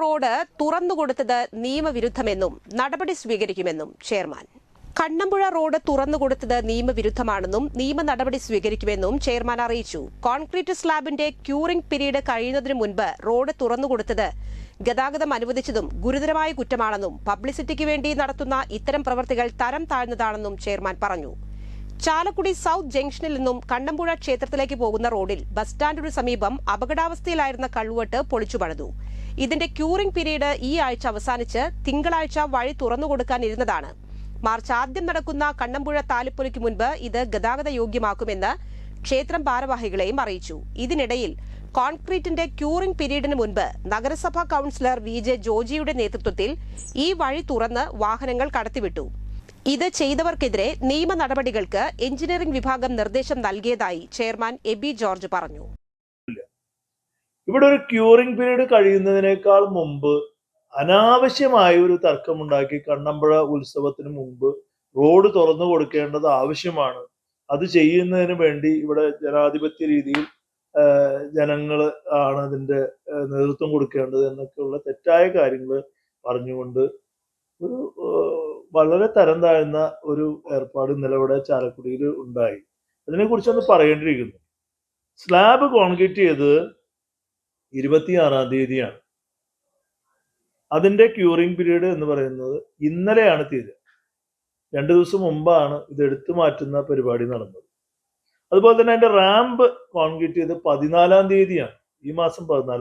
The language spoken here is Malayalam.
റോഡ് തുറന്നുകൊടുത്തത് നിയമവിരുദ്ധമെന്നും നടപടി സ്വീകരിക്കുമെന്നും ചെയർമാൻ. കണ്ണമ്പുഴ റോഡ് തുറന്നുകൊടുത്തത് നിയമവിരുദ്ധമാണെന്നും നിയമ നടപടി സ്വീകരിക്കുമെന്നും ചെയർമാൻ അറിയിച്ചു. കോൺക്രീറ്റ് സ്ലാബിന്റെ ക്യൂറിംഗ് പീരീഡ് കഴിയുന്നതിന് മുൻപ് റോഡ് തുറന്നുകൊടുത്തത് ഗതാഗതം അനുവദിച്ചതും ഗുരുതരമായ കുറ്റമാണെന്നും പബ്ലിസിറ്റിക്ക് വേണ്ടി നടത്തുന്ന ഇത്തരം പ്രവൃത്തികൾ തരം താഴ്ന്നതാണെന്നും ചെയർമാൻ പറഞ്ഞു. ചാലക്കുടി സൌത്ത് ജംഗ്ഷനിൽ നിന്നും കണ്ണമ്പുഴ ക്ഷേത്രത്തിലേക്ക് പോകുന്ന റോഡിൽ ബസ് സ്റ്റാൻഡിനു സമീപം അപകടാവസ്ഥയിലായിരുന്ന കള്ളുവട്ട് പൊളിച്ചു പണിതു ഇതിന്റെ ക്യൂറിംഗ് പീരീഡ് ഈ ആഴ്ച അവസാനിച്ച് തിങ്കളാഴ്ച വഴി തുറന്നുകൊടുക്കാനിരുന്നതാണ് മാർച്ച് ആദ്യം നടക്കുന്ന കണ്ണമ്പുഴ താലിപ്പൊലിക്ക് മുൻപ് ഇത് ഗതാഗത യോഗ്യമാക്കുമെന്ന് ക്ഷേത്രം ഭാരവാഹികളെയും അറിയിച്ചു. ഇതിനിടയിൽ കോൺക്രീറ്റിന്റെ ക്യൂറിംഗ് പീരീഡിന് മുൻപ് നഗരസഭാ കൌൺസിലർ വി ജെ ജോജിയുടെ നേതൃത്വത്തിൽ ഈ വഴി തുറന്ന് വാഹനങ്ങൾ കടത്തിവിട്ടു. ഇത് ചെയ്തവർക്കെതിരെ നിയമ നടപടികൾക്ക് എഞ്ചിനീയറിംഗ് വിഭാഗം നിർദ്ദേശം നൽകിയതായി ചെയർമാൻ എബി ജോർജ് പറഞ്ഞു. ഇവിടെ ഒരു ക്യൂറിംഗ് പീരീഡ് കഴിയുന്നതിനേക്കാൾ മുമ്പ് അനാവശ്യമായ ഒരു തർക്കമുണ്ടാക്കി കണ്ണമ്പുഴ ഉത്സവത്തിന് മുമ്പ് റോഡ് തുറന്നു കൊടുക്കേണ്ടത് ആവശ്യമാണ്. അത് ചെയ്യുന്നതിന് വേണ്ടി ഇവിടെ ജനാധിപത്യ രീതിയിൽ ജനങ്ങൾ ആണ് അതിന്റെ നേതൃത്വം കൊടുക്കേണ്ടത് എന്നൊക്കെയുള്ള തെറ്റായ കാര്യങ്ങൾ പറഞ്ഞുകൊണ്ട് ഒരു വളരെ തരം താഴ്ന്ന ഒരു ഏർപ്പാട് ഇന്നലെ ഇവിടെ ചാലക്കുടിയിൽ ഉണ്ടായി. അതിനെക്കുറിച്ചൊന്ന് പറയേണ്ടിയിരിക്കുന്നു. സ്ലാബ് കോൺക്രീറ്റ് ചെയ്ത് ഇരുപത്തിയാറാം തീയതിയാണ്. അതിന്റെ ക്യൂറിംഗ് പീരീഡ് എന്ന് പറയുന്നത് ഇന്നലെയാണ് തീരുക രണ്ട് ദിവസം മുമ്പാണ് ഇത് എടുത്തു മാറ്റുന്ന പരിപാടി നടന്നത്. അതുപോലെ തന്നെ അതിന്റെ റാമ്പ് കോൺക്രീറ്റ് ചെയ്ത് പതിനാലാം തീയതിയാണ്. ഈ മാസം പതിനാല്